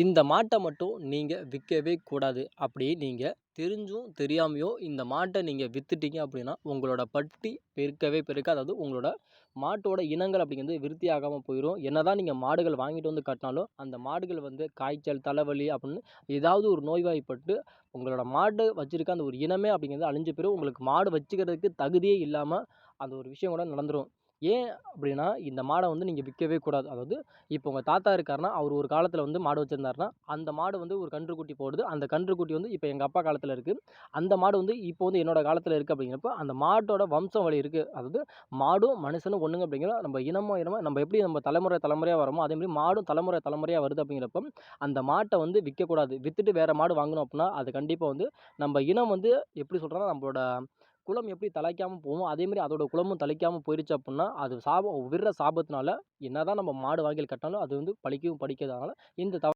இந்த மாட்டை மட்டும் நீங்கள் விற்கவே கூடாது. அப்படி நீங்கள் தெரிஞ்சும் தெரியாமையோ இந்த மாட்டை நீங்கள் விற்றுட்டீங்க அப்படின்னா உங்களோட பட்டி பெருக்கவே பெருக்காது. அதாவது உங்களோட மாட்டோட இனங்கள் அப்படிங்கிறது விருத்தி ஆகாமல் போயிடும் என்ன தான் நீங்கள் மாடுகள் வாங்கிட்டு வந்து கட்டினாலும் அந்த மாடுகள் வந்து காய்ச்சல் தலைவலி அப்படின்னு ஏதாவது ஒரு நோய்வாய்ப்பட்டு உங்களோட மாடு வச்சுருக்க அந்த ஒரு இனமே அப்படிங்கிறது அழிஞ்சு போயிடும் உங்களுக்கு மாடு வச்சுக்கிறதுக்கு தகுதியே இல்லாமல் அந்த ஒரு விஷயம் கூட நடந்துடும் ஏன் அப்படின்னா இந்த மாடை வந்து நீங்கள் விற்கவே கூடாது. அதாவது இப்போ உங்கள் தாத்தா இருக்காருன்னா அவர் ஒரு காலத்தில் வந்து மாடு வச்சுருந்தாருன்னா அந்த மாடு வந்து ஒரு கன்றுக்குட்டி போடுது. அந்த கன்றுக்குட்டி வந்து இப்போ எங்கள் அப்பா காலத்தில் இருக்குது அந்த மாடு வந்து இப்போ வந்து என்னோட காலத்தில் இருக்குது அப்படிங்கிறப்ப அந்த மாட்டோட வம்சம் வழி இருக்குது அதாவது மாடும் மனுஷனும் ஒன்றுங்க அப்படிங்கிற நம்ம இனமோ இனமோ நம்ம எப்படி நம்ம தலைமுறை தலைமுறையாக வரோமோ அதேமாதிரி மாடும் தலைமுறை தலைமுறையாக வருது அப்படிங்கிறப்ப அந்த மாட்டை வந்து விற்கக்கூடாது. விற்றுட்டு வேறு மாடு வாங்கணும் அப்படின்னா அது கண்டிப்பாக வந்து நம்ம இனம் வந்து எப்படி சொல்கிறோன்னா நம்மளோட குளம் எப்படி தழைக்காமல் போகும் அதேமாதிரி அதோட குளமும் தழைக்காமல் போயிடுச்சு அப்படின்னா அது சாபம் விடுற சாபத்தினால என்ன தான் நம்ம மாடு வாங்கி கட்டினாலும் அது வந்து பழிக்கவும் படிக்காதனால இந்த தவ